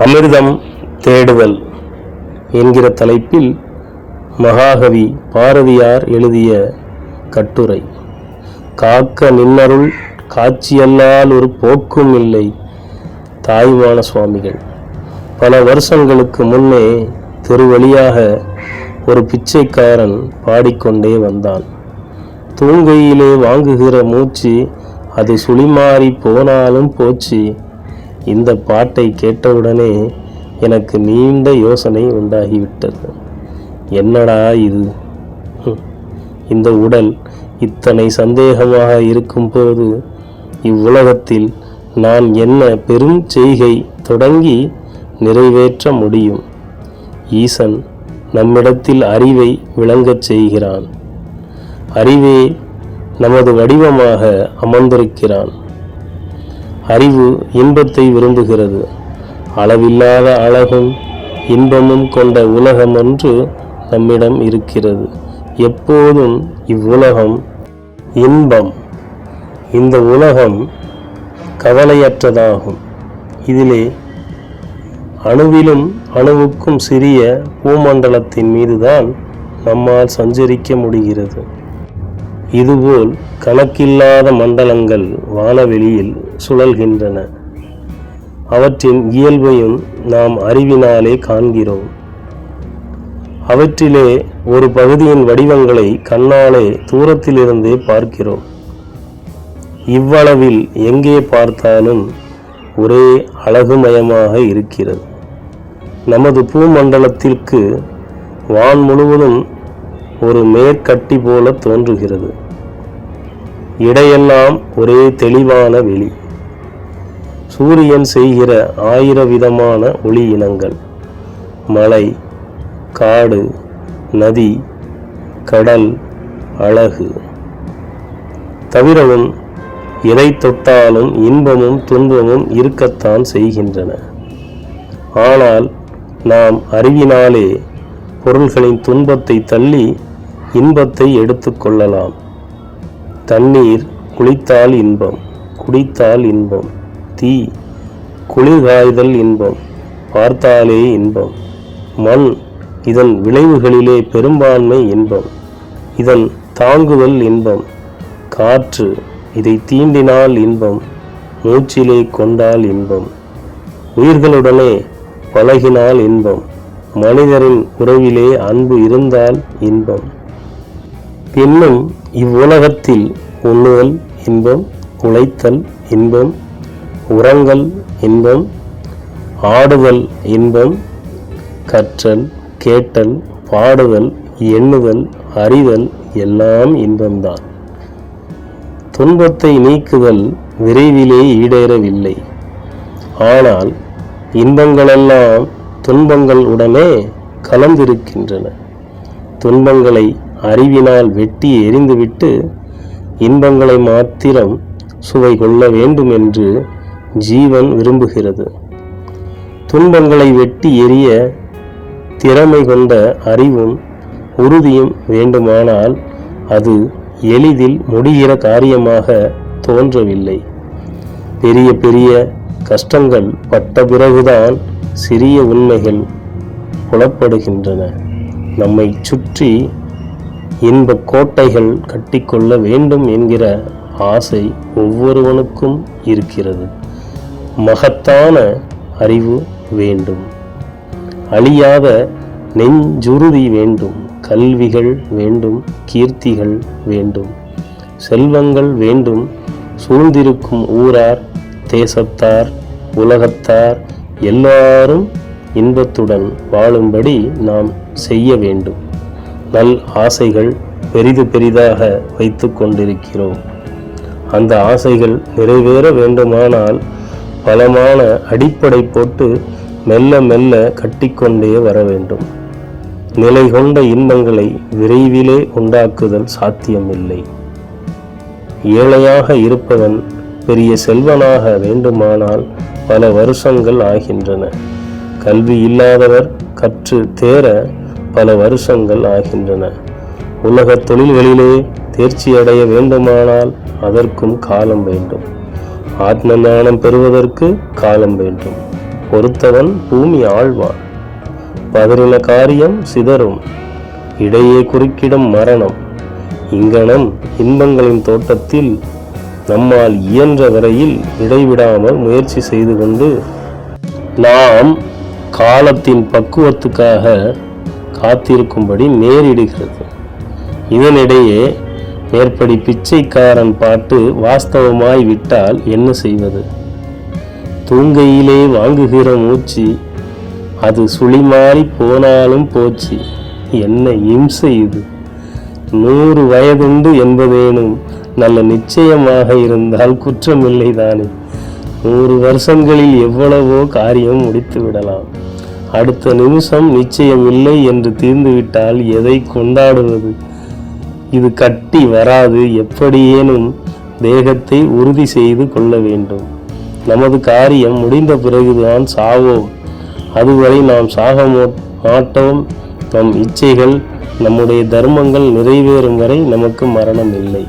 அமிர்தம் தேடுதல் என்கிற தலைப்பில் மகாகவி பாரதியார் எழுதிய கட்டுரை. காக்க நின்னருள் காட்சியல்லால் ஒரு போக்கும் இல்லை தாய்மான சுவாமிகள். பல வருஷங்களுக்கு முன்னே திருவழியாக ஒரு பிச்சைக்காரன் பாடிக்கொண்டே வந்தான். தூங்கையிலே வாங்குகிற மூச்சு அது சுழிமாறி போனாலும் போச்சு. இந்த பாட்டை கேட்டவுடனே எனக்கு நீண்ட யோசனை உண்டாகிவிட்டது. என்னடா இது? இந்த உடல் இத்தனை சந்தேகமாக இருக்கும்போது இவ்வுலகத்தில் நான் என்ன பெரும் செய்கை தொடங்கி நிறைவேற்ற முடியும்? ஈசன் நம்மிடத்தில் அறிவை விளங்கச் செய்கிறான். அறிவே நமது வடிவமாக அமர்ந்திருக்கிறான். அறிவு இன்பத்தை விரும்புகிறது. அளவில்லாத அழகும் இன்பமும் கொண்ட உலகம் ஒன்று நம்மிடம் இருக்கிறது. எப்போதும் இவ்வுலகம் இன்பம். இந்த உலகம் கவலையற்றதாகும். இதிலே அணுவிலும் அணுவுக்கும் சிறிய பூமண்டலத்தின் மீதுதான் நம்மால் சஞ்சரிக்க முடிகிறது. இதுபோல் கணக்கில்லாத மண்டலங்கள் வானவெளியில் சுழல்கின்றன. அவற்றின் இயல்பையும் நாம் அறிவினாலே காண்கிறோம். அவற்றிலே ஒரு பகுதியின் வடிவங்களை கண்ணாலே தூரத்திலிருந்தே பார்க்கிறோம். இவ்வளவில் எங்கே பார்த்தாலும் ஒரே அழகுமயமாக இருக்கிறது. நமது பூமண்டலத்திற்கு வான் முழுவதும் ஒரு மேற்கட்டி போல தோன்றுகிறது. இடையெல்லாம் ஒரே தெளிவான வெளி. சூரியன் செய்கிற ஆயிர விதமான ஒளி இனங்கள். மலை காடு நதி கடல் அழகு. தவிரவும் எதை தொட்டாலும் இன்பமும் துன்பமும் இருக்கத்தான் செய்கின்றன. ஆனால் நாம் அறிவினாலே பொருள்களின் துன்பத்தை தள்ளி இன்பத்தை எடுத்துக்கொள்ளலாம் தண்ணீர் குளித்தால் இன்பம் குடித்தால் இன்பம். தீ குளிர்காய்தல் இன்பம் பார்த்தாலே இன்பம். மண் இதன் விளைவுகளிலே பெரும்பான்மை இன்பம். இதன் தாங்குதல் இன்பம். காற்று இதை தீண்டினால் இன்பம். மூச்சிலே கொண்டால் இன்பம். உயிர்களுடனே பழகினால் இன்பம். மனிதரின் உறவிலே அன்பு இருந்தால் இன்பம். இன்னும் இவ்வுலகத்தில் உண்ணுதல் இன்பம் உழைத்தல் இன்பம் உறங்கல் இன்பம் ஆடுதல் இன்பம் கற்றல் கேட்டல் பாடுதல் எண்ணுதல் அறிதல் எல்லாம் இன்பம்தான். துன்பத்தை நீக்குதல் விரைவிலே ஈடேறவில்லை. ஆனால் இன்பங்களெல்லாம் துன்பங்கள் உடனே கலந்திருக்கின்றன. துன்பங்களை அறிவினால் வெட்டி எறிந்துவிட்டு இன்பங்களை மாத்திரம் சுவை கொள்ள வேண்டும் என்று ஜீவன் விரும்புகிறது. துன்பங்களை வெட்டி எறிய திறமை கொண்ட அறிவும் உறுதியும் வேண்டுமானால் அது எளிதில் முடிகிற காரியமாக தோன்றவில்லை. பெரிய பெரிய கஷ்டங்கள் பட்ட பிறகுதான் சிறிய உண்மைகள் புலப்படுகின்றன. நம்மை சுற்றி இன்ப கோட்டைகள் கட்டிக்கொள்ள வேண்டும் என்கிற ஆசை ஒவ்வொருவனுக்கும் இருக்கிறது. மகத்தான அறிவு வேண்டும். அழியாத நெஞ்சுறுதி வேண்டும். கல்விகள் வேண்டும் கீர்த்திகள் வேண்டும். செல்வங்கள் வேண்டும் சூழ்ந்திருக்கும் ஊரார் தேசத்தார் உலகத்தார் எல்லாரும் இன்பத்துடன் வாழும்படி நாம் செய்ய வேண்டும். நல் ஆசைகள் பெரிது பெரிதாக வைத்து கொண்டிருக்கிறோம். அந்த ஆசைகள் நிறைவேற வேண்டுமானால் பலமான அடிப்படை போட்டு மெல்ல மெல்ல கட்டிக்கொண்டே வர வேண்டும். நிலை கொண்ட இன்பங்களை விரைவிலே உண்டாக்குதல் சாத்தியமில்லை. ஏழையாக இருப்பவன் பெரிய செல்வனாக வேண்டுமானால் பல வருஷங்கள் ஆகின்றன. கல்வி இல்லாதவர் கற்று தேர பல வருஷங்கள் ஆகின்றன. உலக தொழில்களிலே தேர்ச்சி அடைய வேண்டுமானால் அதற்கும் காலம் வேண்டும். ஆத்ம ஞானம் பெறுவதற்கு காலம் வேண்டும். பொறுத்தவன் பூமி ஆழ்வான். பதறின காரியம் சிதறும். இடையே குறுக்கிடும் மரணம். இங்கனம் இன்பங்களின் தோட்டத்தில் நம்மால் இயன்ற வரையில் இடைவிடாமல் முயற்சி செய்து கொண்டு நாம் காலத்தின் பக்குவத்துக்காக காத்திருக்கும்படி நேரிடுகிறது. இதனிடையே மேற்படி பிச்சைக்காரன் பாட்டு வாஸ்தவமாய் விட்டால் என்ன செய்வது? தூங்கையிலே வாங்குகிற மூச்சு அது சுழிமாறி போனாலும் போச்சு. என்ன இம்சை இது? நூறு வயதுண்டு என்பதேனும் நல்ல நிச்சயமாக இருந்தால் குற்றமில்லை தானே. நூறு வருஷங்களில் எவ்வளவோ காரியம் முடித்து விடலாம். அடுத்த நிமிஷம் நிச்சயம் இல்லை என்று தீர்ந்துவிட்டால் எதை கொண்டாடுவது? இது கட்டி வராது எப்படியேனும் தேகத்தை உறுதி செய்து கொள்ள வேண்டும். நமது காரியம் முடிந்த பிறகுதான் சாவோம். அதுவரை நாம் சாக மாட்டோம். நம் இச்சைகள் நம்முடைய தர்மங்கள் நிறைவேறும் வரை நமக்கு மரணம் இல்லை